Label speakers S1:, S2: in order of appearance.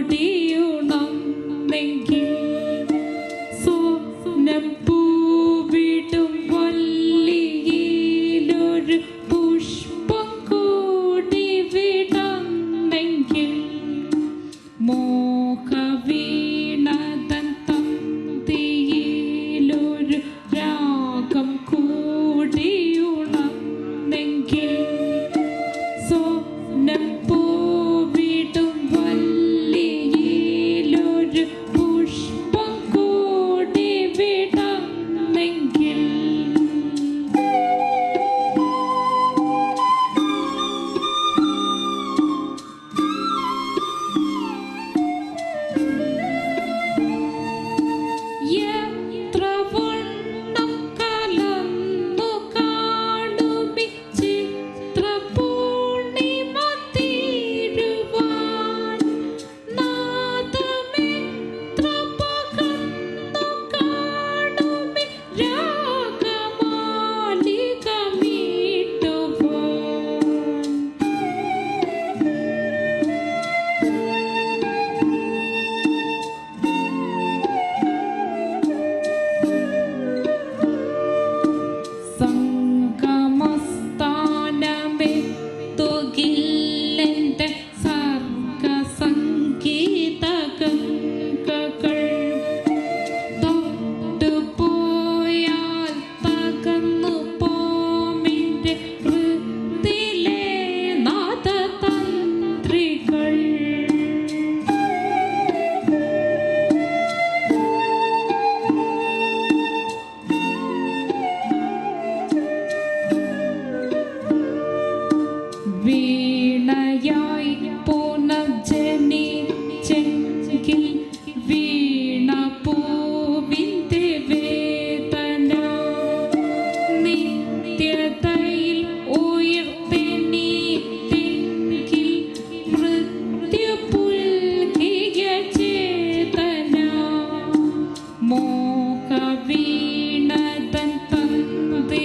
S1: കുട്ടി കവീണതൻ പന്തയിലൊരു